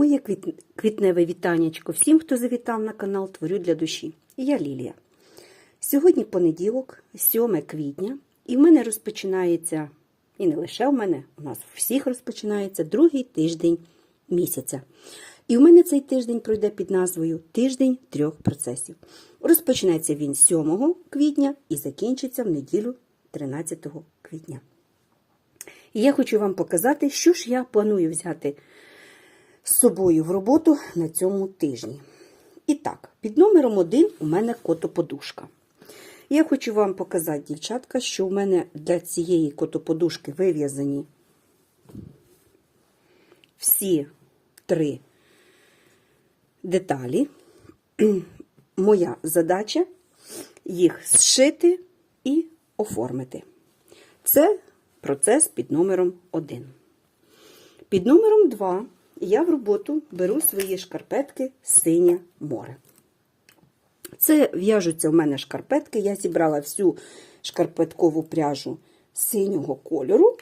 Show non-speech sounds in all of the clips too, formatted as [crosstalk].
Моє квіт... квітневе вітаннячко всім, хто завітав на канал Творю для душі. Я Лілія. Сьогодні понеділок, 7 квітня, і в мене розпочинається, і не лише в мене, у нас у всіх розпочинається другий тиждень місяця. І в мене цей тиждень пройде під назвою Тиждень трьох процесів. Розпочнеться він 7 квітня і закінчиться в неділю 13 квітня. І я хочу вам показати, що ж я планую взяти з собою в роботу на цьому тижні. І так, під номером один у мене котоподушка. Я хочу вам показати, дівчатка, що у мене для цієї котоподушки вив'язані всі три деталі. [clears throat] Моя задача їх зшити і оформити. Це процес під номером 1. Під номером 2 я в роботу беру свої шкарпетки Синє море. Це в'яжуться в мене шкарпетки. Я зібрала всю шкарпеткову пряжу синього кольору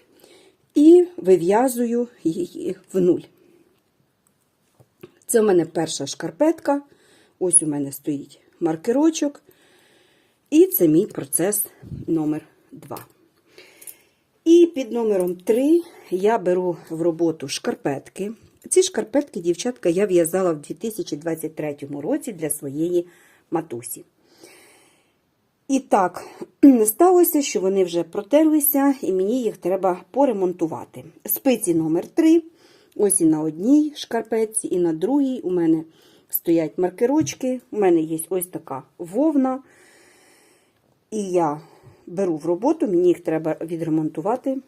і вив'язую її в нуль. Це в мене перша шкарпетка. Ось у мене стоїть маркерочок. І це мій процес номер 2. І під номером 3 я беру в роботу шкарпетки. Ці шкарпетки, дівчатка, я в'язала в 2023 році для своєї матусі. І так, [clears throat] сталося, що вони вже протерлися, і мені їх треба поремонтувати. Спиці номер 3 ось і на одній шкарпетці, і на другій у мене стоять маркерочки. У мене є ось така вовна. І я беру в роботу, мені їх треба відремонтувати,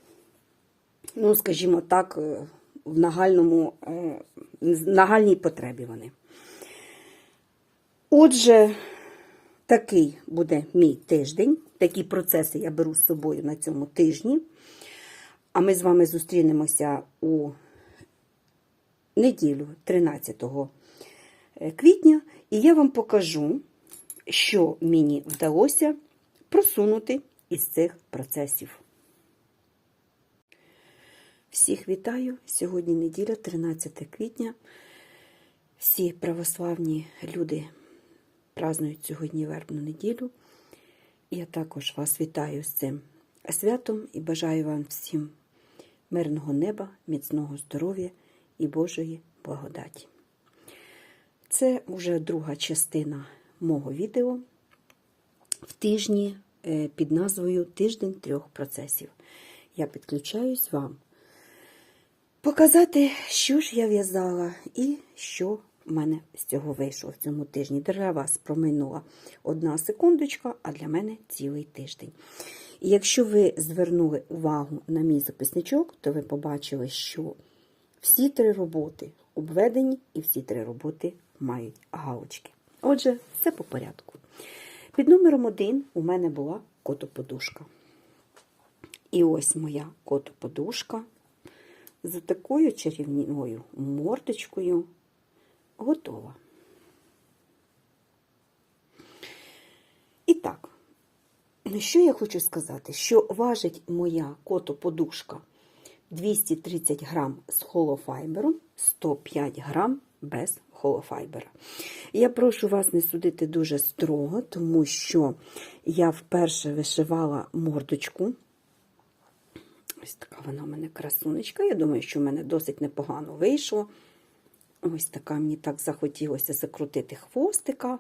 ну, скажімо так, в нагальному, нагальній потребі вони. Отже, такий буде мій тиждень. Такі процеси я беру з собою на цьому тижні. А ми з вами зустрінемося у неділю 13 квітня, і я вам покажу, що мені вдалося просунути із цих процесів. Всіх вітаю! Сьогодні неділя, 13 квітня. Всі православні люди празнують сьогодні вербну неділю. Я також вас вітаю з цим святом і бажаю вам всім мирного неба, міцного здоров'я і Божої благодаті. Це вже друга частина мого відео в тижні під назвою Тиждень трьох процесів. Я підключаюсь вам показати, що ж я в'язала і що в мене з цього вийшло в цьому тижні. Для вас проминула одна секундочка, а для мене цілий тиждень. І якщо ви звернули увагу на мій записничок, то ви побачили, що всі три роботи обведені і всі три роботи мають галочки. Отже, все по порядку. Під номером один у мене була котоподушка. І ось моя котоподушка з такою чарівною мордочкою готова. І так, що я хочу сказати, що важить моя котоподушка 230 грам з холофайбером, 105 грам без холофайбера. Я прошу вас не судити дуже строго, тому що я вперше вишивала мордочку. Ось така вона у мене красунечка. Я думаю, що в мене досить непогано вийшло. Ось така мені так захотілося закрутити хвостика.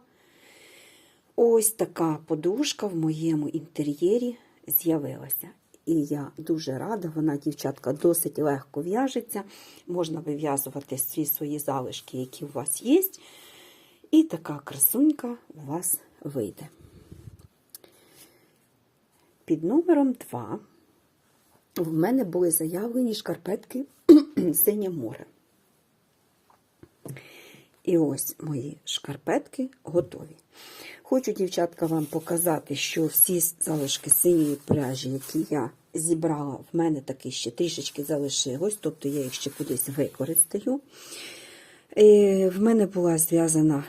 Ось така подушка в моєму інтер'єрі з'явилася. І я дуже рада, вона, дівчатка, досить легко в'яжеться. Можна вив'язувати всі свої залишки, які у вас є. І така красунька у вас вийде. Під номером 2 в мене були заявлені шкарпетки [clears throat] Синє море. І ось мої шкарпетки готові. Хочу, дівчатка, вам показати, що всі залишки синьої пряжі, які я зібрала, в мене таки ще трішечки залишилось, тобто я їх ще кудись використаю. І в мене була зв'язана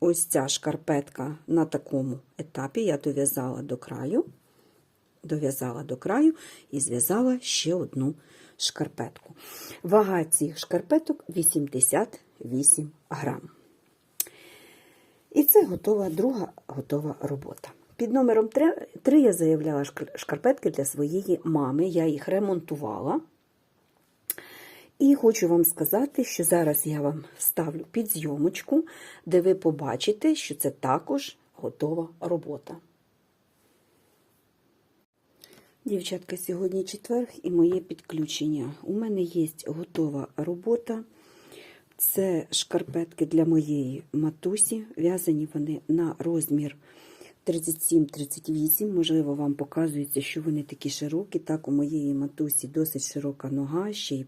ось ця шкарпетка на такому етапі. Я дов'язала до краю, дов'язала до краю і зв'язала ще одну шкарпетку. Вага цих шкарпеток 88 грам. І це готова друга готова робота. Під номером 3 я заявляла шкарпетки для своєї мами. Я їх ремонтувала. І хочу вам сказати, що зараз я вам ставлю під зйомочку, де ви побачите, що це також готова робота. Дівчатка, сьогодні четверг і моє підключення. У мене є готова робота. Це шкарпетки для моєї матусі. В'язані вони на розмір 37-38. Можливо, вам показується, що вони такі широкі. Так, у моєї матусі досить широка нога, ще й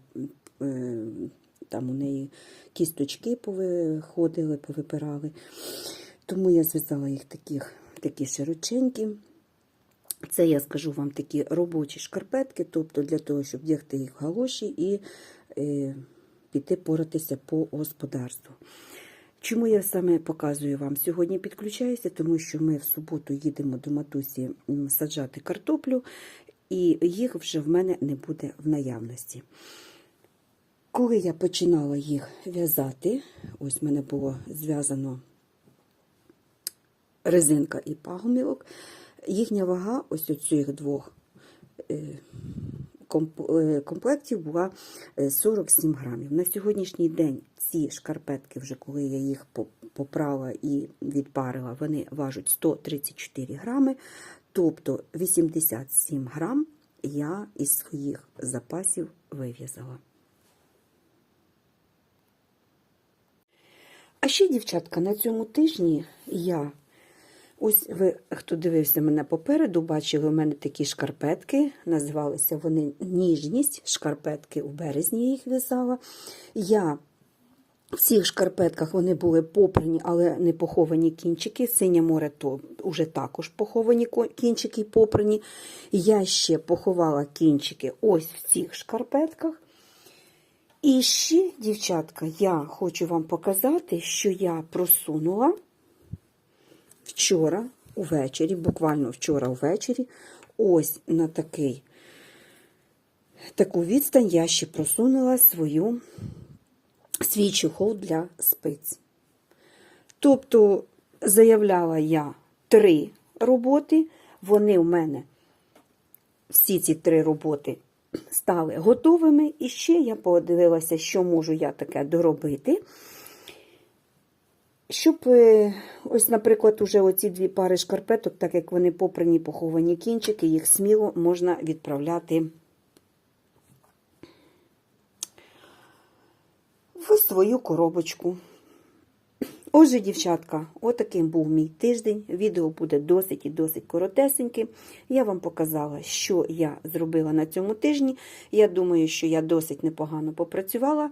е, там у неї кісточки повиходили, повипирали. Тому я зв'язала їх таких, такі широченькі. Це я скажу вам такі робочі шкарпетки, тобто для того, щоб вдягти їх в галоші і е, піти поратися по господарству. Чому я саме показую вам сьогодні підключаюся? Тому що ми в суботу їдемо до матусі саджати картоплю, і їх вже в мене не буде в наявності. Коли я починала їх в'язати, ось в мене було зв'язано резинка і пагомілок, їхня вага ось у цих двох е, е, комплектів була е, 47 грамів. На сьогоднішній день ці шкарпетки, вже коли я їх попрала і відпарила, вони важать 134 грами, тобто 87 грам я із своїх запасів вив'язала. А ще, дівчатка, на цьому тижні я, ось ви, хто дивився мене попереду, бачили у мене такі шкарпетки, називалися вони Ніжність, шкарпетки у березні я їх в'язала. Я в цих шкарпетках вони були попрані, але не поховані кінчики. Синє море то вже також поховані кінчики і попрані. Я ще поховала кінчики ось в цих шкарпетках. І ще, дівчатка, я хочу вам показати, що я просунула вчора увечері, буквально вчора увечері, ось на такий, таку відстань я ще просунула свою, свій чохол для спиць. Тобто, заявляла я три роботи, вони в мене всі ці три роботи стали готовими. І ще я подивилася, що можу я таке доробити. Щоб, е, ось, наприклад, уже оці дві пари шкарпеток, так як вони попрані поховані кінчики, їх сміло можна відправляти в свою коробочку. Отже, дівчатка, отаким був мій тиждень. Відео буде досить і досить коротесеньке. Я вам показала, що я зробила на цьому тижні. Я думаю, що я досить непогано попрацювала.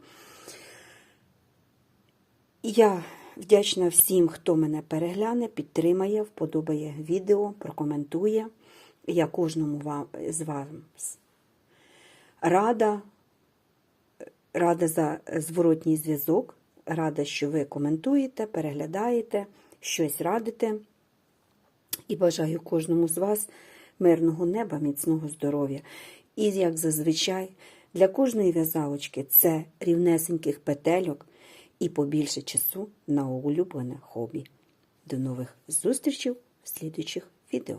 Я вдячна всім, хто мене перегляне, підтримає, вподобає відео, прокоментує. Я кожному вам, з вас рада, рада за зворотній зв'язок. Рада, що ви коментуєте, переглядаєте, щось радите. І бажаю кожному з вас мирного неба, міцного здоров'я. І, як зазвичай, для кожної в'язалочки це рівнесеньких петельок і побільше часу на улюблене хобі. До нових зустрічей в слідуючих відео.